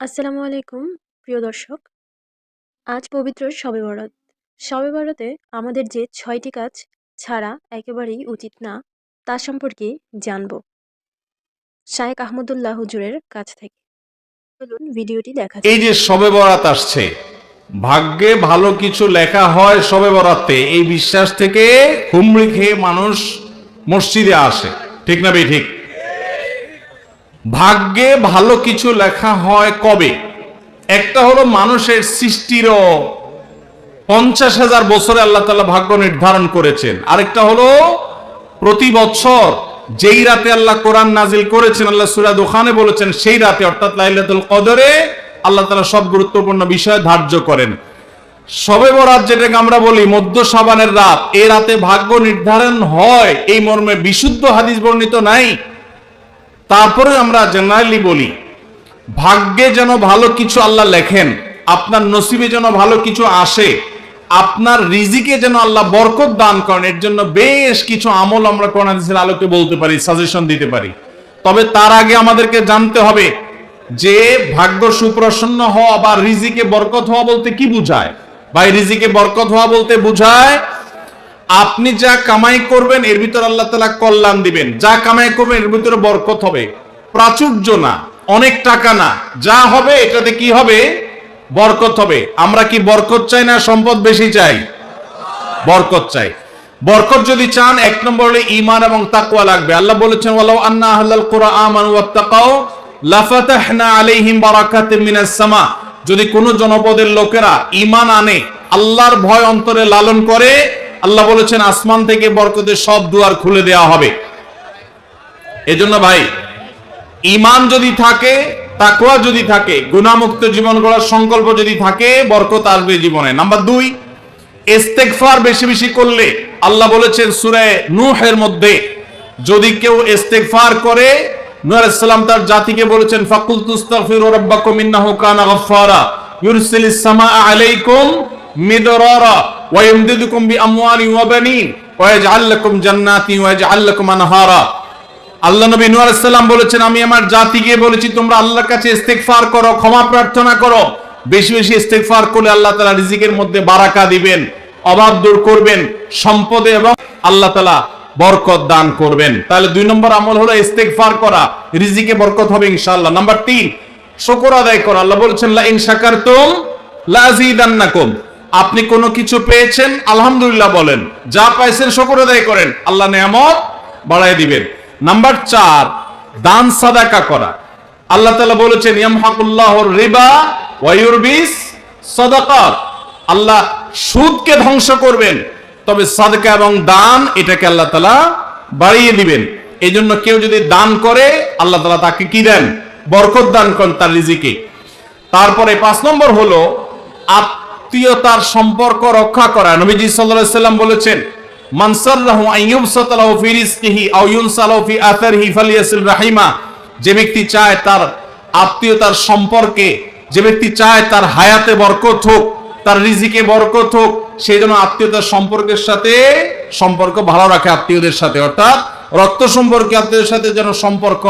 আসসালামু আলাইকুম, প্রিয় দর্শক। আজ পবিত্র শবে বরাত। শবে বরাতে আমাদের যে ছয়টি কাজ ছাড়া একেবারেই উচিত না, তা সম্পর্কে জানব। শায়েক আহমদুল্লাহ হুজুরের কাছ থেকে। চলুন ভিডিওটি দেখা এই যে শবে বরাত আসছে, ভাগ্যে ভালো কিছু লেখা হয় শবে বরাতে, এই বিশ্বাস থেকে হুমড়ি খেয়ে মানুষ মসজিদে আসে। ঠিক না বে ঠিক? ভাগ্যে ভালো কিছু লেখা হয় কবে? একটা হলো মানুষের সৃষ্টিরও পঞ্চাশ হাজার বছরে আল্লাহ তালা ভাগ্য নির্ধারণ করেছেন। আরেকটা হলো প্রতি বছর যেই রাতে আল্লাহ কোরআন নাজিল করেছেন, আল্লাহ সুরা দোকানে বলেছেন, সেই রাতে, অর্থাৎ লাইলাতুল কদরে আল্লাহ তালা সব গুরুত্বপূর্ণ বিষয় ধার্য করেন। সবে বরাত যেটাকে আমরা বলি মধ্য সাবানের রাত, এ রাতে ভাগ্য নির্ধারণ হয়। এই মর্মে বিশুদ্ধ হাদিস বর্ণিত নাই। তারপরে আমরা জেনারেলি বলি, ভাগ্যে যেন ভালো কিছু আল্লাহ লেখেন, আপনার নসিবে যেন ভালো কিছু আসে, আপনার রিজিকে যেন আল্লাহ বরকত দান করেন, এর জন্য বেশ কিছু আমল আমরা কোরআন আলোকে বলতে পারি সাজেশন দিতে পারি। তবে তার আগে আমাদেরকে জানতে হবে যে ভাগ্য সুপ্রসন্ন হওয়া বা রিজিকে বরকত হওয়া বলতে কি বুঝায়? ভাই, রিজিকে বরকত হওয়া বলতে বুঝায় আপনি যা কামাই করবেন, এর ভিতর আল্লাহ তালা কল্যাণ দিবেন। যা কামাই করবেন, এর ভিতরে বরকত হবে। প্রাচুর্য না, অনেক টাকা না। যা হবে, এটাতে কি হবে? বরকত হবে। আমরা কি বরকত চাই না সম্পদ বেশি চাই? বরকত চাই। বরকত যদি চান, এক নম্বর হলে ইমান এবং তাকওয়া লাগবে। আল্লাহ বলেছেন, ওয়ালাউ আন্না আহলাল কুরআন আমানু ওয়াত্তাকাও লাফাতাহনা আলাইহিম বারাকাতিম মিনাস সামা। যদি কোন জনপদের লোকেরা ইমান আনে, আল্লাহর ভয় অন্তরে লালন করে আল্লাহ বলেছেন, আসমান থেকে বরকতের সব দুয়ার খুলে দেওয়া হবে। এজন্য ভাই ইমান যদি থাকে, তাকওয়া যদি থাকে গুণামুক্ত জীবন গড়ার সংকল্প যদি থাকে, বরকত আসবে জীবনে। নাম্বার দুই, ইস্তেগফার বেশি বেশি করলে, আল্লাহ বলেছেন সূরা নূহের মধ্যে, যদি কেউ ইস্তেগফার করে সালাম তার জাতিকে বলেছেন ফাকুল তুস্তাগফিরু রাব্বাকুম ইন্নাহু কানা গাফফারা, ইউরসিলিস সামাআ আলাইকুম মিদরারা। বানিন ওয়া ইয়াজআল লাকুম জান্নাতি ওয়া ইয়াজআল লাকুম আনহারা আল্লাহ নবী নূহ আলাইহিস বলেছেন, আমি আমার জাতিকে বলেছি, তোমরা আল্লাহর কাছে ইস্তেগফার করো, ক্ষমা প্রার্থনা করো। বেশি বেশি ইস্তেগফার করলে আল্লাহ তাআলা রিজিকের মধ্যে বারাকা দিবেন, অভাব দূর করবেন, সম্পদে এবং আল্লাহ তাআলা বরকত দান করবেন। তাহলে দুই নম্বর আমল হলো ইস্তেগফার করা, রিজিকে বরকত হবে ইনশাআল্লাহ। নাম্বার তিন, শুকর আদায় করা। আল্লাহ বলেছেন লা ইন শাকারতুম লা আযীদান্নাকুম আপনি কোনো কিছু পেয়েছেন? আলহামদুলিল্লাহ বলেন। যা পাইছেন শুকর আদায় করেন। আল্লাহ নিয়ামত বাড়ায় দিবেন। নাম্বার চার, দান সাদাকা করা। আল্লাহ তাআলা বলেছেন, ইয়ামহাকুল্লাহুর রিবা ওয়া ইউরবিস সাদাকাত। আল্লাহ সুদকে ধ্বংস করবেন, তবে সাদকা এবং দান এটাকে আল্লাহ তাআলা বাড়িয়ে দিবেন। এই জন্য কেউ যদি দান করে, আল্লাহ তাআলা তাকে কি দেন? বরকত দান করেন তার রিজিকে। তারপরে পাঁচ নম্বর হলো আত্মীয়তার সম্পর্ক রক্ষা করা। নবীজি সাল্লাল্লাহু সাল্লাম বলেছেন, মান সাররাহু আন ইউবসাতালাহু ফি রিজকিহি আও ইউনসালাহু ফি আথারিহি ফালিয়াসিল যে ব্যক্তি চায় তার আত্মীয়তার সম্পর্কে, যে ব্যক্তি চায় তার হায়াতে বরকত হোক, তার রিজিকে বরকত হোক সেই জন্য আত্মীয়তার সম্পর্কের সাথে সম্পর্ক ভালো রাখে আত্মীয়দের সাথে। অর্থাৎ রক্ত সম্পর্কে আত্মীয়দের সাথে যেন সম্পর্ক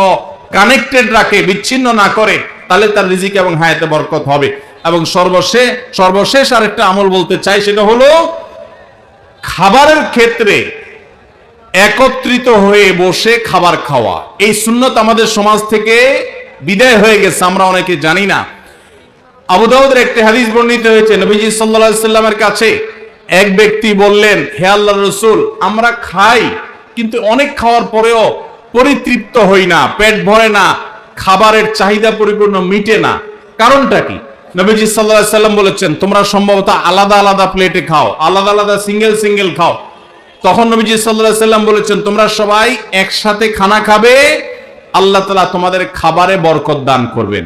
কানেক্টেড রাখে, বিচ্ছিন্ন না করে। তাহলে তার রিজিক এবং হায়াতে বরকত হবে। এবং সর্বশেষ সর্বশেষ আরেকটা আমল বলতে চাই, সেটা হলো খাবারের ক্ষেত্রে একত্রিত হয়ে বসে খাবার খাওয়া। এই সুন্নত আমাদের সমাজ থেকে বিদায় হয়ে গেছে, আমরা অনেকে জানি না। আবু দাউদের একটি হাদিস বর্ণিত হয়েছে, নবীজি আলাইহি সাল্লামের কাছে এক ব্যক্তি বললেন, হে আল্লাহর রাসূল, আমরা খাই, কিন্তু অনেক খাওয়ার পরেও পরিতৃপ্ত হই না, পেট ভরে না খাবারের চাহিদা পরিপূর্ণ মিটে না। কারণটা কি? নবীজি সাল্লাল্লাহু সাল্লাম বলেছেন, তোমরা সম্ভবত আলাদা আলাদা প্লেটে খাও, আলাদা আলাদা সিঙ্গেল সিঙ্গেল খাও। তখন নবীজি সাল্লাল্লাহু সাল্লাম বলেছেন, তোমরা সবাই একসাথে খানা খাবে, আল্লাহ তাআলা তোমাদের খাবারে বরকত দান করবেন।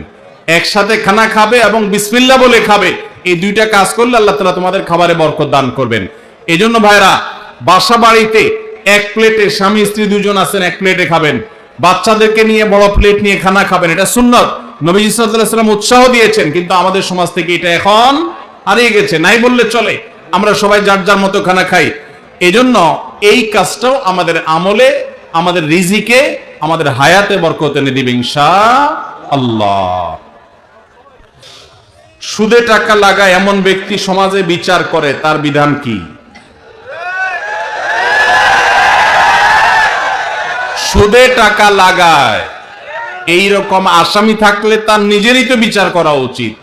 একসাথে খানা খাবে এবং বিসমিল্লাহ বলে খাবে। এই দুইটা কাজ করলে আল্লাহ তাআলা তোমাদের খাবারে বরকত দান করবেন। এজন্য ভাইরা, বাসা বাড়িতে এক প্লেটে স্বামী, স্ত্রী দুজন আছেন, এক প্লেটে খাবেন। বাচ্চাদেরকে নিয়ে বড় প্লেট নিয়ে খানা খাবেন, এটা সুন্নত। আলাইহি সাল্লাম উৎসাহ দিয়েছেন, কিন্তু আমাদের সমাজ থেকে এটা এখন হারিয়ে গেছে, নাই বললে চলে। আমরা সবাই যার যার মতো খানা খাই। এজন্য এই কাজটাও আমাদের আমলে, আমাদের রিজিকে, আমাদের হায়াতে বরকত এনে দিবে আল্লাহ সুদে টাকা লাগায় এমন ব্যক্তি সমাজে বিচার করে, তার বিধান কি? সুদে টাকা লাগায়। এই রকম আসামি থাকলে তার নিজেরই তো বিচার করা উচিত।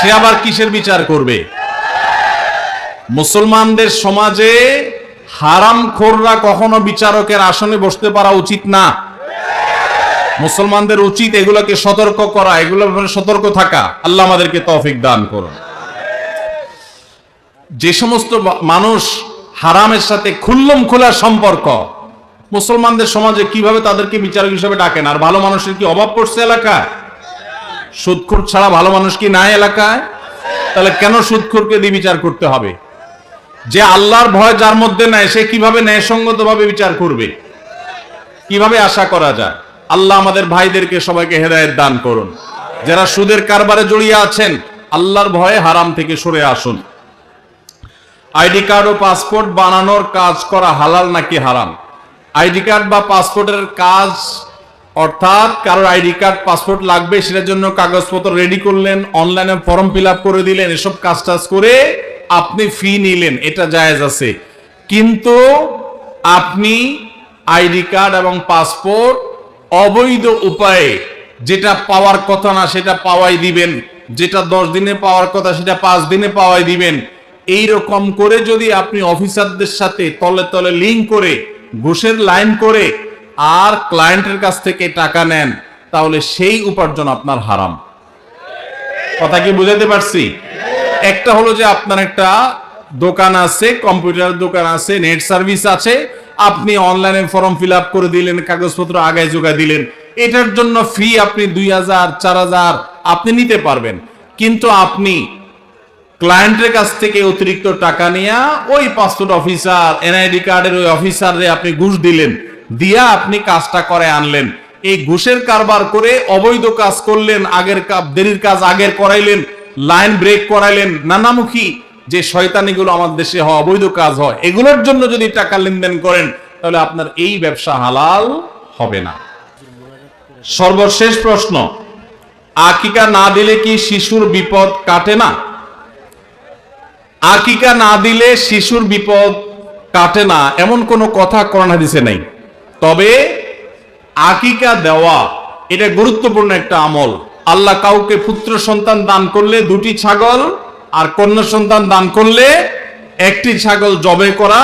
সে আবার কিসের বিচার করবে? মুসলমানদের সমাজে হারাম খোররা কখনো বিচারকের আসনে বসতে পারা উচিত না। মুসলমানদের উচিত এগুলোকে সতর্ক করা, এগুলোর সতর্ক থাকা। আল্লাহ আমাদেরকে তৌফিক দান করুন। যে সমস্ত মানুষ হারামের সাথে খুল্লম খোলা সম্পর্ক মুসলমানদের সমাজে কীভাবে তাদেরকে বিচারক হিসেবে ডাকেন? আর ভালো মানুষের কি অভাব পড়ছে এলাকায়? সুদখোর ছাড়া ভালো মানুষ কি নাই এলাকায়? তাহলে কেন সুদখোরকে দিয়ে বিচার করতে হবে? যে আল্লাহর ভয় যার মধ্যে নাই সে কীভাবে ন্যায়সঙ্গত ভাবে বিচার করবে? কীভাবে আশা করা যায়? আল্লাহ আমাদের ভাইদেরকে সবাইকে হেদায়েত দান করুন। যারা সুদের কারবারে জড়িয়ে আছেন, আল্লাহর ভয়ে হারাম থেকে সরে আসুন। আইডি কার্ড ও পাসপোর্ট বানানোর কাজ করা হালাল নাকি হারাম? আইডি কার্ড বা পাসপোর্টের কাজ, অর্থাৎ কারোর আইডি কার্ড, পাসপোর্ট লাগবে, সেটার জন্য কাগজপত্র রেডি করলেন অনলাইনে ফর্ম ফিল করে দিলেন, এসব কাজ টাজ করে আপনি ফি নিলেন, এটা জায়েজ আছে। কিন্তু আপনি আইডি কার্ড এবং পাসপোর্ট অবৈধ উপায়ে যেটা পাওয়ার কথা না, সেটা পাওয়াই দিবেন। যেটা দশ দিনে পাওয়ার কথা, সেটা পাঁচ দিনে পাওয়াই দিবেন। এই রকম করে যদি আপনি অফিসারদের সাথে তলে তলে লিঙ্ক করে ঘুষের লাইন করে আর ক্লায়েন্টের কাছ থেকে টাকা নেন, তাহলে সেই উপার্জন আপনার হারাম। কথা কি বুঝাতে পারছি? একটা হলো যে আপনার একটা দোকান আছে, কম্পিউটার দোকান আছে, নেট সার্ভিস আছে, আপনি অনলাইনে ফর্ম ফিল আপ করে দিলেন, কাগজপত্র আগায় যোগায় দিলেন, এটার জন্য ফি আপনি দুই হাজার, চার হাজার, আপনি নিতে পারবেন। কিন্তু আপনি ক্লায়েন্টের কাছ থেকে অতিরিক্ত টাকা নিয়ে ওই পাসপোর্ট অফিসার এনআইডি কার্ডের ওই অফিসারে আপনি ঘুষ দিলেন, দিয়া আপনি কাজটা করে আনলেন। এই ঘুষের কারবার করে অবৈধ কাজ করলেন, আগের দেরির কাজ আগের করাইলেন, লাইন ব্রেক করাইলেন, নানামুখী যে শয়তানিগুলো আমাদের দেশে হয়, অবৈধ কাজ হয়, এগুলোর জন্য যদি টাকা লেনদেন করেন, তাহলে আপনার এই ব্যবসা হালাল হবে না। সর্বশেষ প্রশ্ন, আকিকা না দিলে কি শিশুর বিপদ কাটে না? আকিকা না দিলে শিশুর বিপদ কাটে না, এমন কোনো কথা কোরআন হাদিসে নেই। তবে আকিকা দেওয়া, এটা গুরুত্বপূর্ণ একটা আমল। আল্লাহ কাউকে পুত্র সন্তান দান করলে দুটি ছাগল, আর কন্যা সন্তান দান করলে একটি ছাগল জবে করা,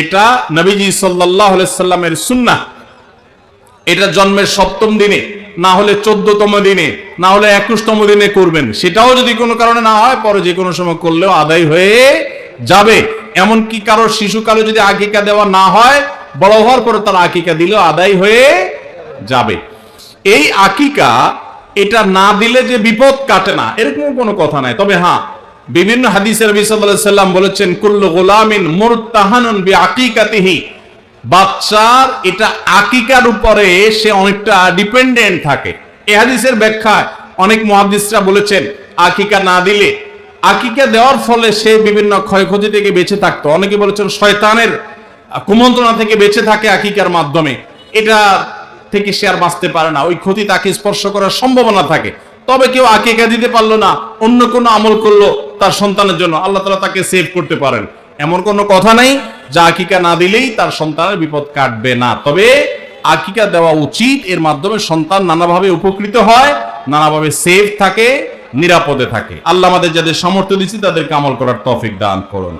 এটা নবীজি সাল্লাহ সাল্লামের সুন্নাহ। এটা জন্মের সপ্তম দিনে। না হলে চোদ্দতম দিনে, না হলে একুশতম দিনে করবেন। সেটাও যদি কোনো কারণে না হয়, পরে যে কোনো সময় করলেও আদায় হয়ে যাবে। এমনকি কারও শিশু কালো যদি আকিকা দেওয়া না হয়, বড় হওয়ার পরে তার আকিকা দিলেও আদায় হয়ে যাবে। এই আকিকা, এটা না দিলে যে বিপদ কাটে না এরকম কোনো কথা নাই। তবে হ্যাঁ বিভিন্ন হাদিসের নবী সাল্লাল্লাহু বলেছেন, কুল্লু গোলামিন মুরতাহানুন বি আকিকাতিহি বাচ্চার এটা আকিকার উপরে সে অনেকটা ডিপেন্ডেন্ট থাকে। এ হাদিসের ব্যাখ্যায় অনেক মহাদিসরা বলেছেন, আকিকা না দিলে, আকিকা দেওয়ার ফলে সে বিভিন্ন ক্ষয়ক্ষতি থেকে বেঁচে থাকতো। অনেকে বলেছেন শয়তানের কুমন্ত্রণা থেকে বেঁচে থাকে আকিকার মাধ্যমে। এটা থেকে সে আর বাঁচতে পারে না। ওই ক্ষতি তাকে স্পর্শ করার সম্ভাবনা থাকে। তবে কেউ আকিকা দিতে পারল না, অন্য কোনো আমল করল তার সন্তানের জন্য। আল্লাহ তালা তাকে সেভ করতে পারেন। এমন কোনো কথা নাই যা আকিকা না দিলেই তার সন্তানের বিপদ কাটবে না। তবে আকিকা দেওয়া উচিত, এর মাধ্যমে সন্তান নানাভাবে উপকৃত হয়, নানাভাবে সেফ থাকে, নিরাপদে থাকে। আল্লাহ আমাদের যাদের সামর্থ্য দিচ্ছি তাদেরকে আমল করার তফিক দান করুন।